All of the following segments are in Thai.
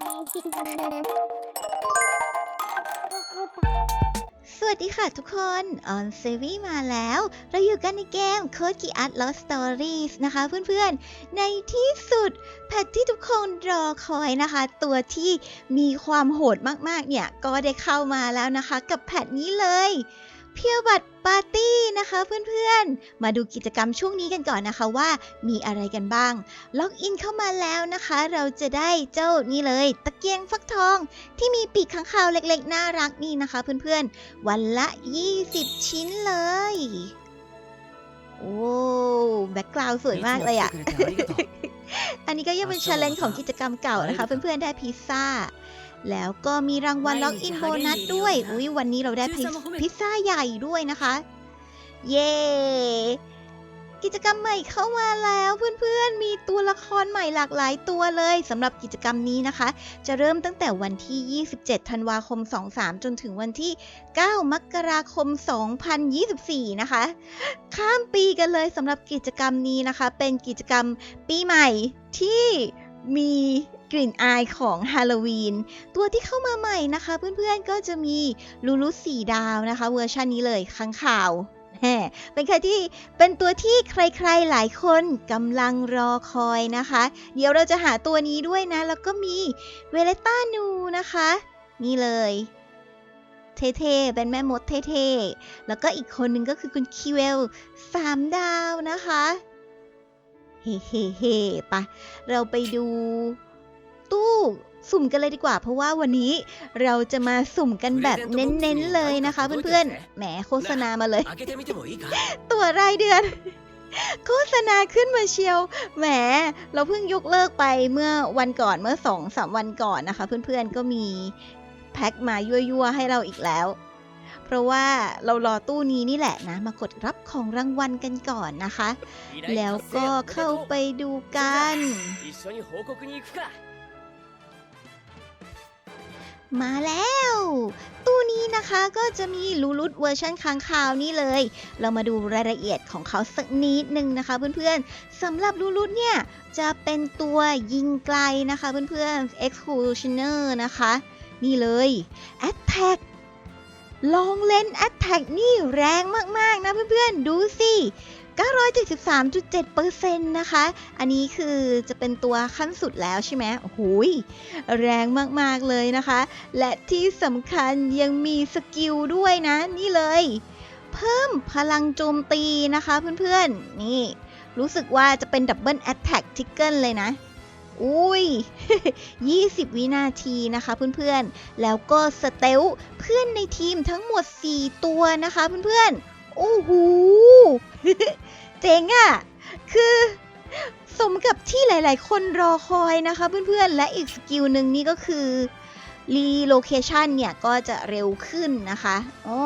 สวัสดีค่ะทุกคนออนเซวีมาแล้ว เราอยู่กันในเกม Code Geass Lost Stories นะคะเพื่อนๆ ในที่สุด แพทที่ทุกคนรอคอยนะคะ ตัวที่มีความโหดมากๆเนี่ย ก็ได้เข้ามาแล้วนะคะ กับแพทนี้เลย เพียวบัตปาร์ตี้นะคะเพื่อนๆ มาดูกิจกรรมช่วงนี้กันก่อนนะคะว่ามีอะไรกันบ้าง ล็อกอินเข้ามาแล้วนะคะ เราจะได้เจ้านี่เลย ตะเกียงฟักทอง ที่มีปีกขัางคาวเล็กๆ น่ารักนี่นะคะเพื่อนๆ วันละ 20 ชิ้นเลย โอ้แบ็กกราวสวยมากเลยอะ่ะ อันนี้ก็ยังเป็นชาเลนจ์ของกิจกรรมเก่านะคะ เพื่อนๆ ได้พิซซ่า แล้วก็มีรางวัลล็อกอินโบนัสด้วย อุ้ยวันนี้เราได้พิซพิซซ่าใหญ่ด้วยนะคะ เย้กิจกรรมใหม่เข้ามาแล้วเพื่อนๆ มีตัวละครใหม่หลากหลายตัวเลยสำหรับกิจกรรมนี้นะคะ จะเริ่มตั้งแต่วันที่ 27 ธันวาคม 23 จนถึงวันที่ 9 มกราคม 2024 นะคะ ข้ามปีกันเลยสำหรับกิจกรรมนี้นะคะ เป็นกิจกรรมปีใหม่ที่มี กลิ่นอายของฮาโลวีน ตัวที่เข้ามาใหม่นะคะ เพื่อนๆก็จะมีลูลูสีดาวนะคะ เวอร์ชันนี้เลยข้างข่าวเป็นใครที่เป็นตัวที่ใครๆหลายคนกำลังรอคอยนะคะ เดี๋ยวเราจะหาตัวนี้ด้วยนะ แล้วก็มีเวเลต้านูนะคะ นี่เลยเท่ๆ เป็นแม่มดเท่ๆ แล้วก็อีกคนหนึ่งก็คือคุณคิวเอลสามดาวนะคะ เฮ้เฮ้เฮ้ปะเราไปดู ตู้สุ่มกันเลยดีกว่าเพราะว่าวันนี้เราจะมาสุ่มกันแบบเน้นๆเลยนะคะเพื่อนๆ แหมโฆษณามาเลย ตัวรายเดือน โฆษณาขึ้นมาเชียว แหม เราเพิ่งยกเลิกไปเมื่อวันก่อนเมื่อสองสามวันก่อนนะคะ เพื่อนๆก็มีแพ็คมายั่วๆให้เราอีกแล้ว เพราะว่าเรารอตู้นี้นี่แหละนะ มากดรับของรางวัลกันก่อนนะคะ แล้วก็เข้าไปดูกัน มาแล้ว ตู้นี้นะคะก็จะมีลูลุดเวอร์ชันค้างคาวนี่เลย เรามาดูรายละเอียดของเขาสักนิดนึงนะคะเพื่อนๆสำหรับลูลุดเนี่ย จะเป็นตัวยิงไกลนะคะเพื่อนๆ Executioner นะคะ นี่เลย Attack ลองเลน Attack นี่แรงมากๆนะเพื่อนๆ ดูสิ 973.7%นะคะ อันนี้คือจะเป็นตัวขั้นสุดแล้วใช่ไหมโอ้โหยแรงมากๆเลยนะคะ และที่สำคัญยังมีสกิลด้วยนะ นี่เลย เพิ่มพลังโจมตีนะคะเพื่อนๆ นี่ รู้สึกว่าจะเป็นดับเบิลแอตแทกทิกเกิลเลยนะอุ้ย 20 วินาทีนะคะเพื่อนๆ แล้วก็สเตลเพื่อนในทีมทั้งหมด 4 ตัวนะคะเพื่อนๆ โอ้โห เจ๋งอะ่ะ คือสมกับที่หลาย ๆ คนรอคอยนะคะเพื่อน ๆ และอีกสกิลหนึ่งนี่ก็คือรีโลเคชันเนี่ยก็จะเร็วขึ้นนะคะอ๋อ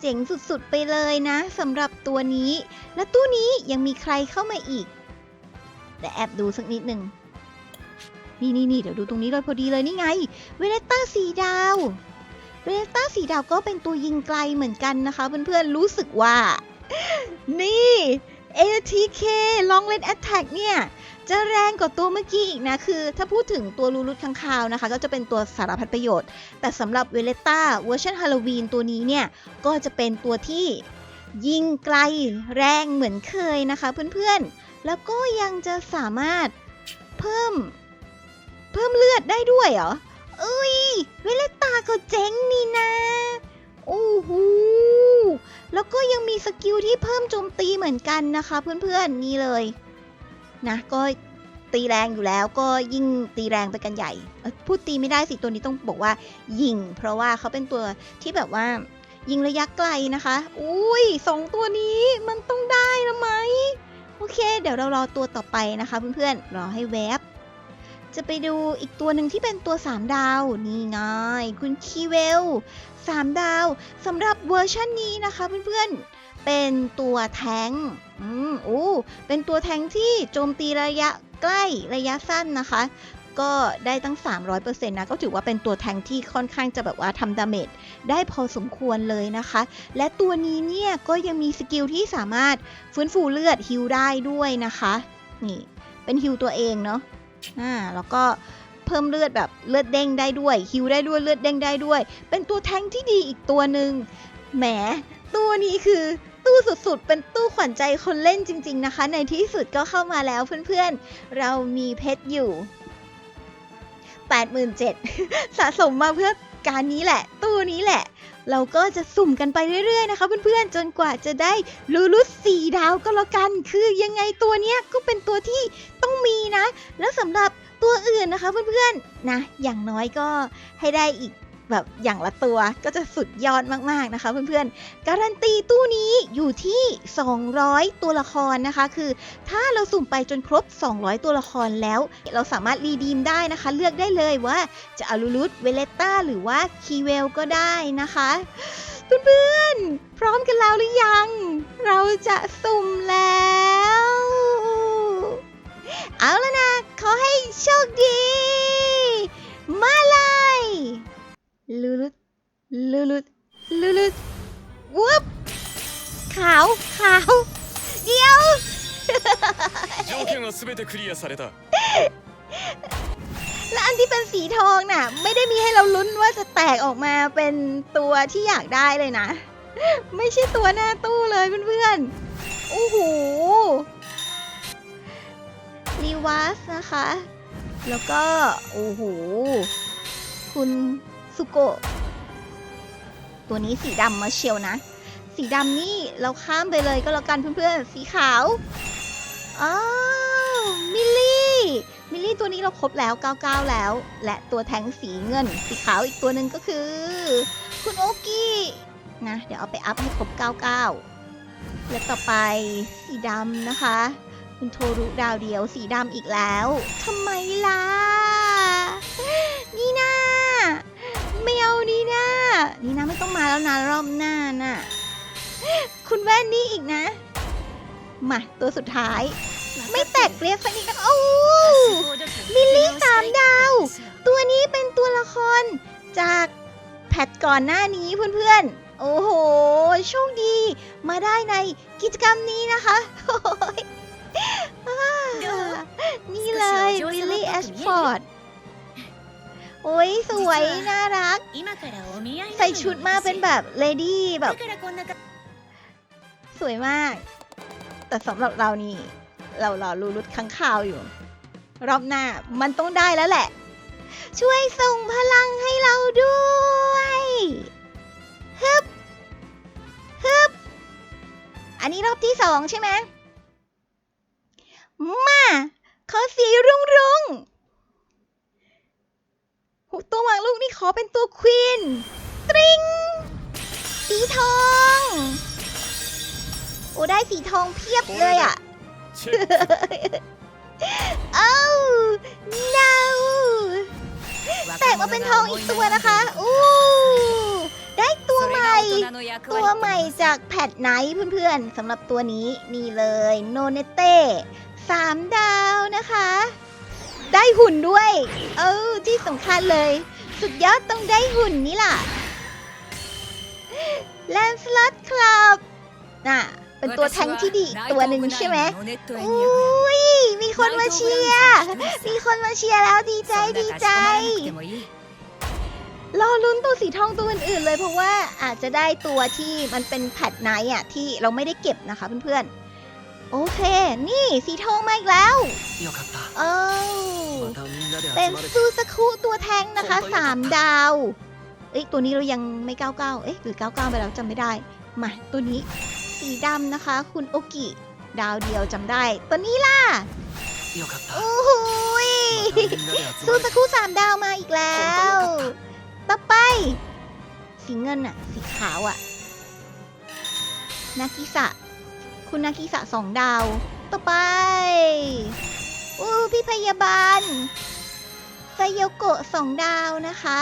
เจ๋งสุด ๆ ไปเลยนะสำหรับตัวนี้ และตู้นี้ยังมีใครเข้ามาอีกแต่แอบดูสักนิดหนึ่งนี่นี่นี่เดี๋ยวดูตรงนี้เลยพอดีเลยนี่ไง เวเลต้าสีดาว เวเลต้าสีดาวก็เป็นตัวยิงไกลเหมือนกันนะคะเพื่อนๆรู้สึกว่า นี่ ATK Long Range Attack เนี่ยจะแรงกว่าตัวเมื่อกี้อีกนะ คือ ถ้าพูดถึงตัวลูรุตข้างคาวนะคะ ก็จะเป็นตัวสารพัดประโยชน์ แต่สำหรับเวเลต้าเวอร์ชันฮาโลวีนตัวนี้เนี่ย ก็จะเป็นตัวที่ยิงไกลแรงเหมือนเคยนะคะเพื่อนๆ แล้วก็ยังจะสามารถเพิ่ม เพิ่มเลือดได้ด้วยเหรอเอ้ย เวเลต้าก็เจ๋งนี่นะโอ้โห แล้วก็ยังมีสกิลที่เพิ่มโจมตีเหมือนกันนะคะ เพื่อนๆนี่เลยนะก็ตีแรงอยู่แล้วก็ยิ่งตีแรงไปกันใหญ่ พูดตีไม่ได้สิตัวนี้ต้องบอกว่า ยิง เพราะว่าเขาเป็นตัวที่แบบว่า ยิงระยะไกลนะคะ อุ้ยสองตัวนี้มันต้องได้แล้วไหมโอเค เดี๋ยวเรารอตัวต่อไปนะคะเพื่อนๆรอให้แวบจะไปดูอีกตัวหนึ่งที่เป็นตัว 3 ดาว นี่ไงคุณคีเวล 3 ดาวสำหรับเวอร์ชันนี้นะคะเพื่อนๆ เป็นตัวแทงอืมอ้เป็นตัวแทงที่โจมตีระยะใกล้ระยะสั้นนะคะ ก็ได้ตั้ง 300%นะ ก็ถือว่าเป็นตัวแทงที่ค่อนข้างจะแบบว่าทำดาเมจได้พอสมควรเลยนะคะ และตัวนี้เนี่ยก็ยังมีสกิลที่สามารถฟื้นฟูเลือดฮิลได้ด้วยนะคะ นี่เป็นฮิลตัวเองเนาะอ่าแล้วก็ เพิ่มเลือดแบบเลือดเด้งได้ด้วยฮิวได้ด้วยเลือดเด้งได้ด้วย เป็นตัวแทงที่ดีอีกตัวหนึ่งแหมตัวนี้คือตู้สุดๆ เป็นตู้ขวัญใจคนเล่นจริง ๆนะคะ ในที่สุดก็เข้ามาแล้วเพื่อนๆ เรามีเพชรอยู่ 87,000 สะสมมาเพื่อการนี้แหละ ตู้นี้แหละ เราก็จะสุ่มกันไปเรื่อยๆนะคะเพื่อนๆ จนกว่าจะได้ลูลุสสี่ดาวก็แล้วกัน คือยังไงตัวเนี้ยก็เป็นตัวที่ต้องมีนะ แล้วสำหรับ ตัวอื่นนะคะเพื่อนๆนะอย่างน้อยก็ให้ได้อีกแบบอย่างละตัวก็จะสุดยอดมากๆนะคะเพื่อนๆ การันตีตู้นี้อยู่ที่ 200 ตัวละครนะคะ คือถ้าเราสุ่มไปจนครบ 200 ตัวละครแล้ว เราสามารถรีดีมได้นะคะ เลือกได้เลยว่าจะอาลูลุสเวเลต้าหรือว่าคีเวลก็ได้นะคะ เพื่อนๆ พร้อมกันแล้วหรือยัง เราจะสุ่มแล้ว เอาแล้วนะ ขอให้โชคดี มาเลยลูลุดลูลุดลูลุดวุบขาว ขาว เดี๋ยว 条件は全てクリアされた และอันที่เป็นสีทองน่ะ ไม่ได้มีให้เราลุ้นว่าจะแตกออกมาเป็นตัวที่อยากได้เลยนะ ไม่ใช่ตัวหน้าตู้เลยเพื่อนๆ โอ้โหรี วัสนะคะ แล้วก็ โอ้โห คุณสุโกะตัวนี้สีดำมาเชียวนะ สีดำนี่เราข้ามไปเลยก็แล้วกันเพื่อนๆ สีขาวอ้าวมิลลี่ มิลลี่ตัวนี้เราครบแล้ว 99 แล้ว และตัวแทงสีเงิน สีขาวอีกตัวหนึ่งก็คือ คุณโอกี้นะ เดี๋ยวเอาไปอัพให้ครบ 99 และต่อไปสีดำนะคะ คุณโทรุดาวเดียวสีดำอีกแล้วทำไมล่ะ นี่นาไม่เอานี่นานี่นาไม่ต้องมาแล้วนะรอบหน้าน่ะ คุณแว่นนี่อีกนะ มาตัวสุดท้าย ไม่แตกเรียบสักนิดนโอ้มิลลี่สามดาว ตัวนี้เป็นตัวละคร จากแพทก่อนหน้านี้เพื่อนๆ โอ้โห โชคดี มาได้ในกิจกรรมนี้นะคะ นี่เลยวิลลี่แอชฟอร์ด โอ้ยสวย น่ารัก ใส่ชุดมาเป็นแบบเลดี้แบบ สวยมาก แต่สำหรับเรานี่ เรารอรูรุดค้างคาวอยู่ รอบหน้ามันต้องได้แล้วแหละ ช่วยส่งพลังให้เราด้วยฮึบฮึบอันนี้รอบที่สองใช่ไหม มาขอสีรุงรุงตัววางลูกนี่ขอเป็นตัวควีนตริงสีทอง โอ้ได้สีทองเพียบเลยอะโอ้เนาแตกมาเป็นทองอีกตัวนะคะอู้ได้ตัวใหม่ ตัวใหม่จากแพทไหนเพื่อนๆสำหรับตัวนี้นี่เลยโนเนเต้ สามดาวนะคะ ได้หุ่นด้วย เออที่สำคัญเลย สุดยอดต้องได้หุ่นนี่ล่ะแลนสลัดคลับน่ะ เป็นตัวแทงค์ที่ดีอีกตัวหนึ่งใช่ไหมอุ้ยมีคนมาเชียร์มีคนมาเชียร์แล้วดีใจดีใจรอลุ้นตัวสีทองตัวอื่นๆเลยเพราะว่าอาจจะได้ตัวที่มันเป็นแพทไนท์อะที่เราไม่ได้เก็บนะคะเพื่อนๆ โอเค นี่สีทองมาอีกแล้ว เออเป็นซูสคูตัวแทงนะคะสามดาว เอ้ยตัวนี้เรายังไม่ก้าวก้าเอ๊ะหรือก้าวก้าไปแล้วจำไม่ได้ มาตัวนี้ สีดำนะคะ คุณโอกิ ดาวเดียวจำได้ ตัวนี้ล่ะโอ้โหซูสคูสามดาวมาอีกแล้ว ต่อไป สีเงินอะสีขาวอะนากิสะ คุณนากิสะสองดาว ต่อไปอู้พี่พยาบาลไซโยโกะสองดาวนะคะ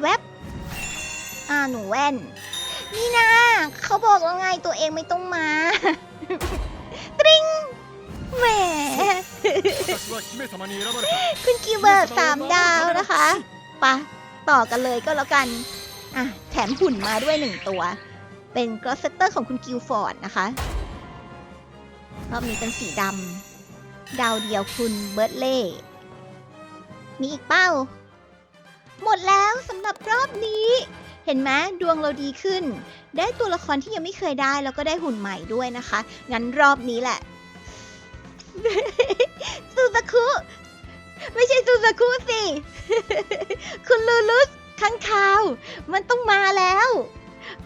แวบอ่าหนูแว่น นี่นะเขาบอกว่าไงตัวเองไม่ต้องมา ตริงแหมคุณคิวเบิร์สามดาวนะคะปะต่อกันเลยก็แล้วกัน อะ แถมหุ่นมาด้วยหนึ่งตัว เป็นกรอสเซตเตอร์ของคุณกิวฟอร์ดนะคะรอบนี้เป็นสีดำดาวเดียวคุณเบิร์ตเล่ มีอีกเป้า หมดแล้วสำหรับรอบนี้ เห็นไหมดวงเราดีขึ้น ได้ตัวละครที่ยังไม่เคยได้ แล้วก็ได้หุ่นใหม่ด้วยนะคะ งั้นรอบนี้แหละซูซาคุไม่ใช่ซูซาคุสิ คุณลูลุสข้างคาว มันต้องมาแล้ว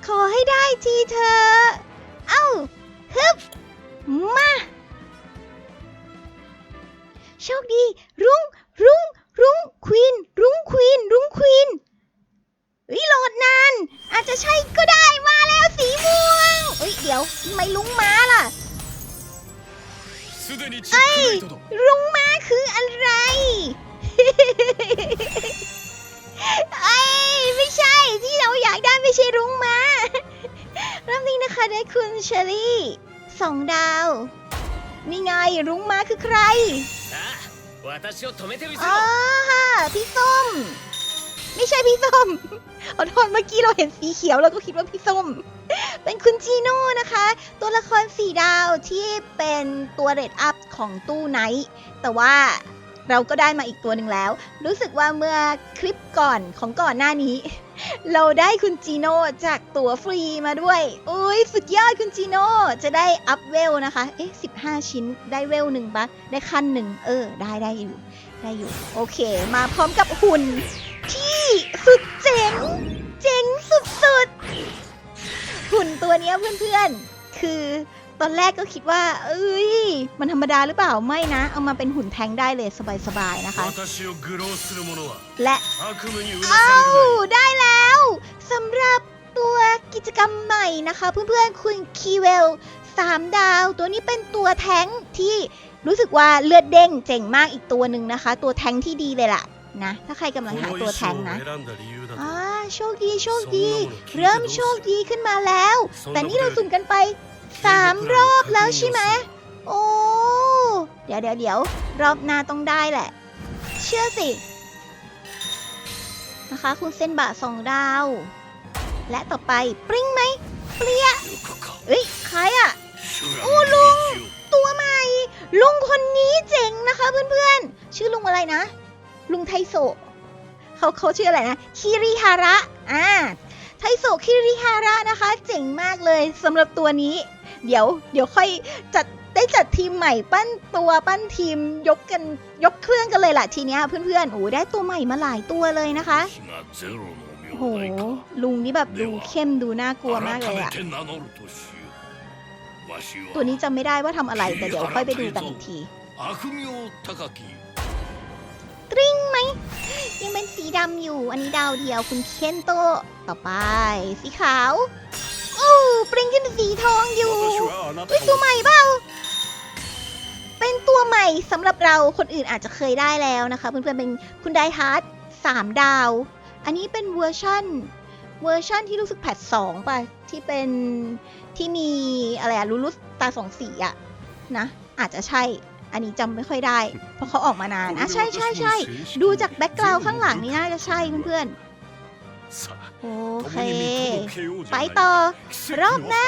ขอให้ได้ทีเธอ เอ้าฮึบมา โชคดี รุ้งรุ้งรุ้งควีนรุ้งควีนรุ้งควีนวิโหลดนาน อาจจะใช่ก็ได้มาแล้วสีม่วงเอ้ยเดี๋ยวไม่ลุงม้าล่ะไอ้ลุงม้าคืออะไรไอ้ ใช่ที่เราอยากได้ไม่ใช่รุ้งมาเริ่มนี้นะคะได้คุณเชอรี่สองดาว นี่ไงรุ้งมาคือใครอ๋อพี่ส้ม ไม่ใช่พี่ส้มขอโทษเมื่อกี้เราเห็นสีเขียวเราก็คิดว่าพี่ส้ม เป็นคุณจีโน่นะคะ ตัวละครสีดาวที่เป็นตัวเรดอัพของตู้ไนท์แต่ว่า เราก็ได้มาอีกตัวหนึ่งแล้ว รู้สึกว่าเมื่อคลิปก่อนของก่อนหน้านี้ เราได้คุณจีโน่จากตัวฟรีมาด้วยโอ้ยสุดยอดคุณจีโน่จะได้อัพเวลนะคะ เอ๊ะ15 ชิ้นได้เวลหนึ่งปะได้ขั้นหนึ่งเออ ได้ได้อยู่ ได้อยู่ โอเค มาพร้อมกับหุ่น ที่สุดเจ๋ง เจ๋งสุดๆหุ่นตัวเนี้ยเพื่อนๆ คือ ตอนแรกก็คิดว่า เอ้ย มันธรรมดาหรือเปล่าไม่นะ เอามาเป็นหุ่นแทงได้เลยสบายๆนะคะ และอ้าวได้แล้วสำหรับตัวกิจกรรมใหม่นะคะ เพื่อนๆคุณคีเวล3 ดาว ตัวนี้เป็นตัวแทงที่รู้สึกว่าเลือดเด้งเจ๋งมากอีกตัวหนึ่งนะคะ ตัวแทงที่ดีเลยล่ะนะถ้าใครกำลังหาตัวแทงนะอ่าโชคดีโชคดี เริ่มโชคดีขึ้นมาแล้ว แต่นี่เราสุ่มกันไป สามรอบแล้วใช่ไหมโอ้เดี๋ยวเดี๋ยวเดี๋ยวรอบหน้าต้องได้แหละ เชื่อสิ นะคะคุณเส้นบะสองดาว และต่อไปปริ้งไหมเปรี้ยเอ้ยใครอะโอ้ลุง ตัวใหม่ ลุงคนนี้เจ๋งนะคะเพื่อนๆ ชื่อลุงอะไรนะ ลุงไทโซเขาเขาชื่ออะไรนะคิริฮาระอ่าไทโซคิริฮาระนะคะ เจ๋งมากเลยสำหรับตัวนี้ เดี๋ยว เดี๋ยวค่อยจัดได้จัดทีมใหม่ปั้นตัวปั้นทีมยกกันยกเครื่องกันเลยล่ะทีเนี้ยเพื่อนๆโอ้ได้ตัวใหม่มาหลายตัวเลยนะคะโอ้โหลุงนี่แบบดูเข้มดูน่ากลัวมากเลยอะตัวนี้จำไม่ได้ว่าทำอะไรแต่เดี๋ยวค่อยไปดูกันอีกทีตริงไหมยังเป็นสีดำอยู่อันนี้ดาวเดียวคุณเคนโตต่อไปสีขาวูปริงขึ้นสีทองอยู่อุ้ยตัวใหม่เปล่าเป็นตัวใหม่สำหรับเราคนอื่นอาจจะเคยได้แล้วนะคะเพื่อนๆเป็นคุณไดฮาร์ดสามดาว อันนี้เป็นเวอร์ชั่นเวอร์ชั่นที่รู้สึกแพทสองปะที่เป็นที่มีอะไรอะลูลุสตาสองสีอะนะ อาจจะใช่อันนี้จำไม่ค่อยได้ เพราะเขาออกมานานอะใช่ใช่ใช่ดูจากแบ็กกราวข้างหลังนี่น่าจะใช่เพื่อนๆ โอเค ไปต่อ รอบหน้า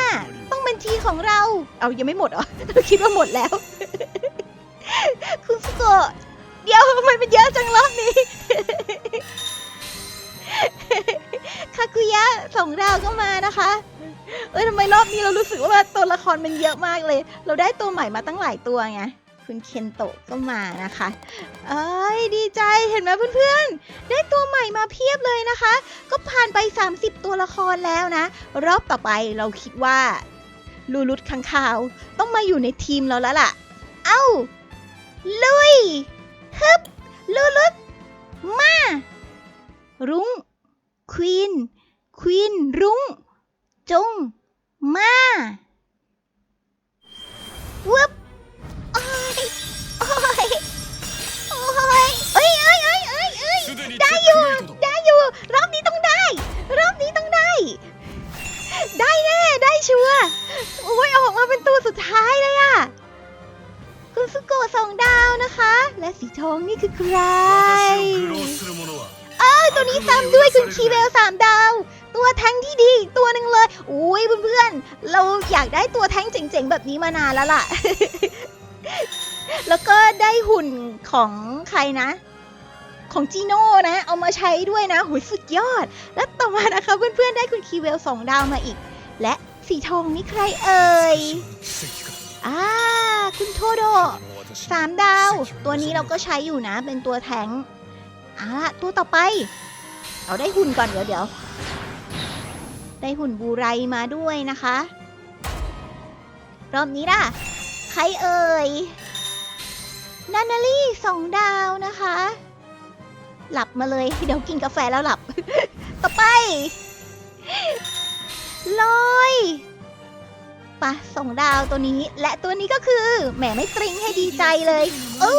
ต้องบัญชีของเรา เอายังไม่หมดเหรอ คิดว่าหมดแล้ว คุณสโกเดี๋ยวทำไมมันเยอะจังรอบนี้คากุยะสองเราก็มานะคะ เอ้ยทำไมรอบนี้เรารู้สึกว่าตัวละครมันเยอะมากเลย เราได้ตัวใหม่มาตั้งหลายตัวไง คุณเคนโตะก็มานะคะ เอ้ยดีใจเห็นไหมเพื่อนๆ ได้ตัวใหม่มาเพียบเลยนะคะ ก็ผ่านไป 30 ตัวละครแล้วนะ รอบต่อไปเราคิดว่า ลูลุดขังขาว ต้องมาอยู่ในทีมเราแล้วล่ะ เอ้า ลุย ฮึบ ลูลุด มา รุ้ง ควีน ควีน รุ้ง จง มาวุบ ได้อยู่ ได้อยู่ รอบนี้ต้องได้ รอบนี้ต้องได้ ได้แน่ ได้ชัวร์โอ้ยออกมาเป็นตัวสุดท้ายเลยอะคุณสุโกะสองดาวนะคะ และสีทองนี่คือใครเออตัวนี้ซ้ำด้วยคุณคีเวลสามดาว ตัวแท้งที่ดีตัวหนึ่งเลยอุ้ยเพื่อนๆ เราอยากได้ตัวแท้งเจ๋งๆ แบบนี้มานานแล้วล่ะ แล้วก็ได้หุ่นของใครนะ ของจีโน่นะ เอามาใช้ด้วยนะหุยสุดยอด และต่อมานะคะเพื่อนๆได้คุณคีเวลสองดาวมาอีก และสีทองนี่ใครเอ่ยอ่าคุณโทโดสามดาว ตัวนี้เราก็ใช้อยู่นะ เป็นตัวแทงอ่าตัวต่อไป เอาได้หุ่นก่อนเดี๋ยวเดี๋ยวได้หุ่นบูไรมาด้วยนะคะ รอบนี้ล่ะ ใครเอ่ยนานาลี่สองดาวนะคะ หลับมาเลย เดี๋ยวกินกาแฟแล้วหลับ ต่อไป ลอยปะสองดาวตัวนี้ และตัวนี้ก็คือแหมไม่ตริงให้ดีใจเลยโอ้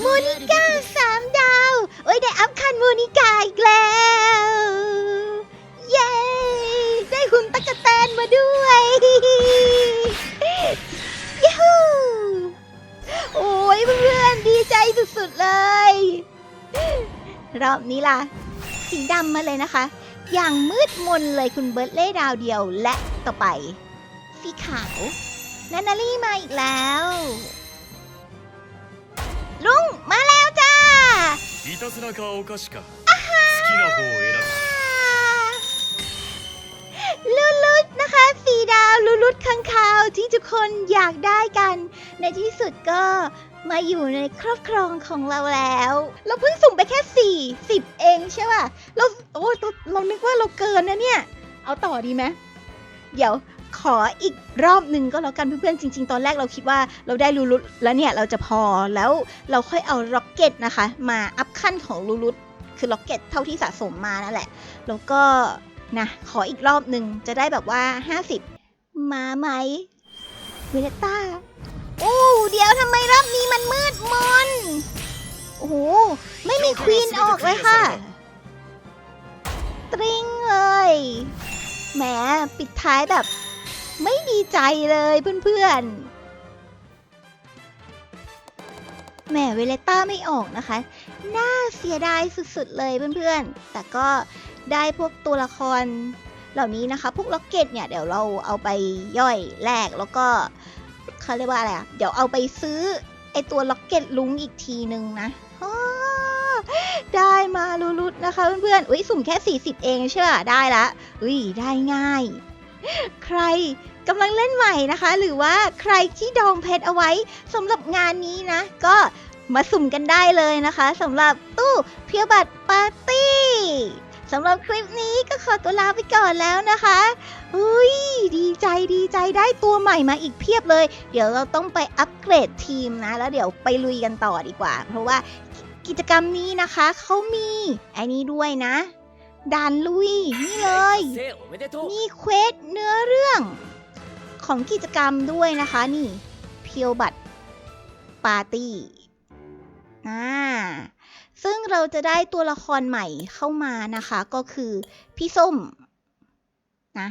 โมนิก้าสามดาวเอ้ยได้อัพคันโมนิก้าอีกแล้ว เย้ ได้หุ่นตะกะแตนมาด้วยยูฮูโอ้ยเพื่อนๆดีใจสุดๆเลย รอบนี้ล่ะ สีดำมาเลยนะคะ อย่างมืดมนเลยคุณเบิร์ตเล่ดาวเดียวและต่อไป สีขาวนานาลี่มาอีกแล้ว ลุงมาแล้วจ้า いたずらかお菓子か好きな方を選ぶ ลูลุดนะคะ สีดาวลูลุดข้างคาวที่ทุกคนอยากได้กัน ในที่สุดก็ มาอยู่ในครอบครองของเราแล้ว เราเพิ่งสุ่มไปแค่สี่สิบเองใช่ป่ะ เราโอ้เราเรานึกว่าเราเกินนะเนี่ย เอาต่อดีไหมเดี๋ยวขออีกรอบหนึ่งก็แล้วกันเพื่อนๆจริง ๆ ตอนแรกเราคิดว่าเราได้ลูลุดแล้วเนี่ยเราจะพอแล้วเราค่อยเอาล็อกเก็ตนะคะ มาอัพขั้นของลูลุดคือล็อกเก็ตเท่าที่สะสมมานั่นแหละ แล้วก็นะขออีกรอบหนึ่งจะได้แบบว่า 50 มาไหมเวเลต้า อ้เดี๋ยวทำไมรอบนี้มันมืดมน โอ้โห ไม่มีควีนออกเลยค่ะ ตริงเลย แหม ปิดท้ายแบบ ไม่ดีใจเลยเพื่อนๆ แหม เวเลต้าไม่ออกนะคะ น่าเสียดายสุดๆเลยเพื่อนๆ แต่ก็ได้พวกตัวละครเหล่านี้นะคะ พวกล็อกเก็ตเนี่ย เดี๋ยวเราเอาไปย่อยแลกแล้วก็ เขาเรียกว่าอะไรอะเดี๋ยวเอาไปซื้อไอตัวล็อกเก็ตลุงอีกทีนึงนะได้มาลุดนะคะเพื่อนๆ อุ้ยสุ่มแค่ 40 เองใช่ป่ะ ได้ละ อุ้ยได้ง่าย ใครกำลังเล่นใหม่นะคะ หรือว่าใครที่ดองเพชรเอาไว้สำหรับงานนี้นะ ก็มาสุ่มกันได้เลยนะคะสำหรับตู้เพียวบัตรปาร์ตี้ สำหรับคลิปนี้ก็ขอตัวลาไปก่อนแล้วนะคะอุ้ยดีใจดีใจได้ตัวใหม่มาอีกเพียบเลย เดี๋ยวเราต้องไปอัปเกรดทีมนะ แล้วเดี๋ยวไปลุยกันต่อดีกว่า เพราะว่ากิจกรรมนี้นะคะเขามีไอ้นี้ด้วยนะด่านลุยนี่เลย มีเควสเนื้อเรื่อง ของกิจกรรมด้วยนะคะนี่ เพียวบัตรปาร์ตี้อ่า ซึ่งเราจะได้ตัวละครใหม่เข้ามานะคะ ก็คือพี่ส้มนะ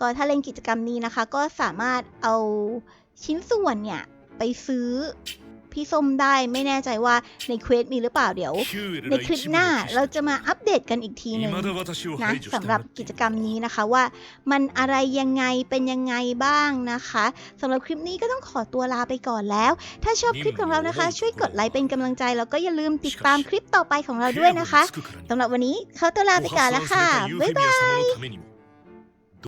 ก็ถ้าเล่นกิจกรรมนี้นะคะ ก็สามารถเอาชิ้นส่วนเนี่ยไปซื้อ พี่ส้มได้ ไม่แน่ใจว่าในเควสมีหรือเปล่าเดี๋ยว ในคลิปหน้าเราจะมาอัปเดตกันอีกทีหนึ่งนะสำหรับกิจกรรมนี้นะคะว่า มันอะไรยังไงเป็นยังไงบ้างนะคะสำหรับคลิปนี้ก็ต้องขอตัวลาไปก่อนแล้ว ถ้าชอบคลิปของเรานะคะ ช่วยกดไลค์เป็นกำลังใจแล้วก็อย่าลืมติดตามคลิปต่อไปของเราด้วยนะคะสำหรับวันนี้เขาตัวลาไปก่อนแล้วค่ะบ๊ายบาย